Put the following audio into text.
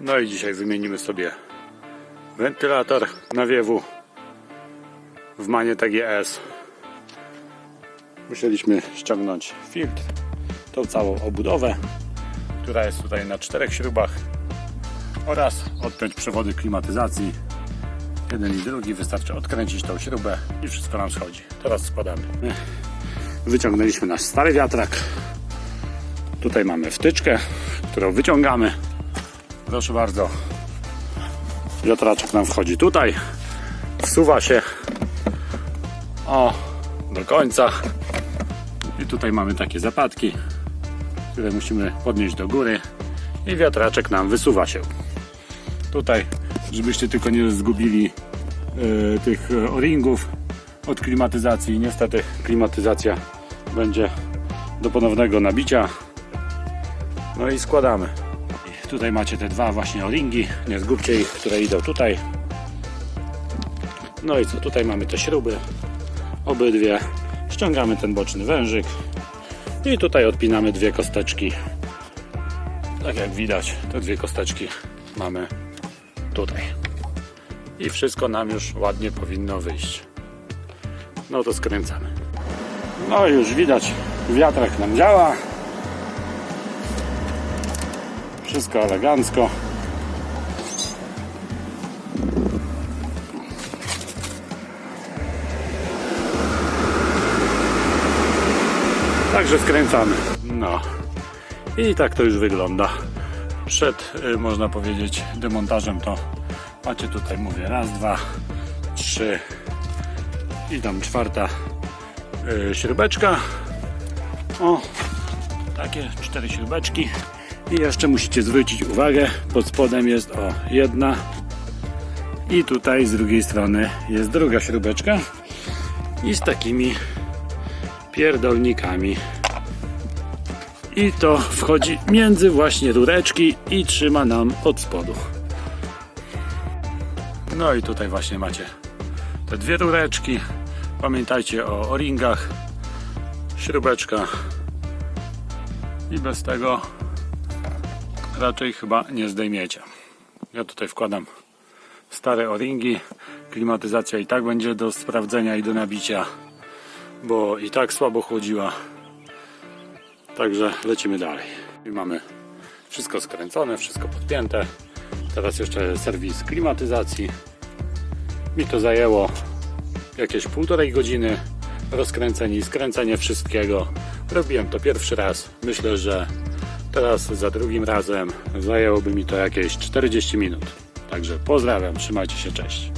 No i dzisiaj wymienimy sobie wentylator nawiewu w Manie TGS. Musieliśmy ściągnąć filtr, tą całą obudowę, która jest tutaj na czterech śrubach oraz odpiąć przewody klimatyzacji. Jeden i drugi wystarczy odkręcić tą śrubę i wszystko nam schodzi. Teraz składamy. Wyciągnęliśmy nasz stary wiatrak. Tutaj mamy wtyczkę, którą wyciągamy. Proszę bardzo. Wiatraczek nam wchodzi tutaj. Wsuwa się o do końca. I tutaj mamy takie zapadki, które musimy podnieść do góry. I wiatraczek nam wysuwa się. Tutaj, żebyście tylko nie zgubili e, tych e, o-ringów od klimatyzacji. Niestety klimatyzacja będzie do ponownego nabicia. No i składamy. Tutaj macie te dwa właśnie o-ringi. Nie zgubcie ich, które idą tutaj. No i co? Tutaj mamy te śruby. Obydwie. Ściągamy ten boczny wężyk. I tutaj odpinamy dwie kosteczki. Tak jak widać, te dwie kosteczki mamy tutaj. I wszystko nam już ładnie powinno wyjść. No to skręcamy. No już widać, wiatrak nam działa. Wszystko elegancko. Także skręcamy. No. I tak to już wygląda. Przed, y, można powiedzieć, demontażem to macie tutaj, mówię, raz, dwa, trzy i tam czwarta y, śrubeczka. O, takie cztery śrubeczki. I jeszcze musicie zwrócić uwagę, pod spodem jest o jedna. I tutaj z drugiej strony jest druga śrubeczka. I z takimi pierdolnikami. I to wchodzi między właśnie rureczki i trzyma nam od spodu. No i tutaj właśnie macie te dwie rureczki. Pamiętajcie o o-ringach, śrubeczka. I bez tego raczej chyba nie zdejmiecie. Ja tutaj wkładam stare o-ringi. Klimatyzacja i tak będzie do sprawdzenia i do nabicia, bo i tak słabo chłodziła. Także lecimy dalej. I mamy wszystko skręcone, wszystko podpięte. Teraz jeszcze serwis klimatyzacji. Mi to zajęło jakieś półtorej godziny. Rozkręcenie i skręcenie wszystkiego. Robiłem to pierwszy raz. Myślę, że teraz za drugim razem zajęłoby mi to jakieś 40 minut. Także pozdrawiam, trzymajcie się, cześć.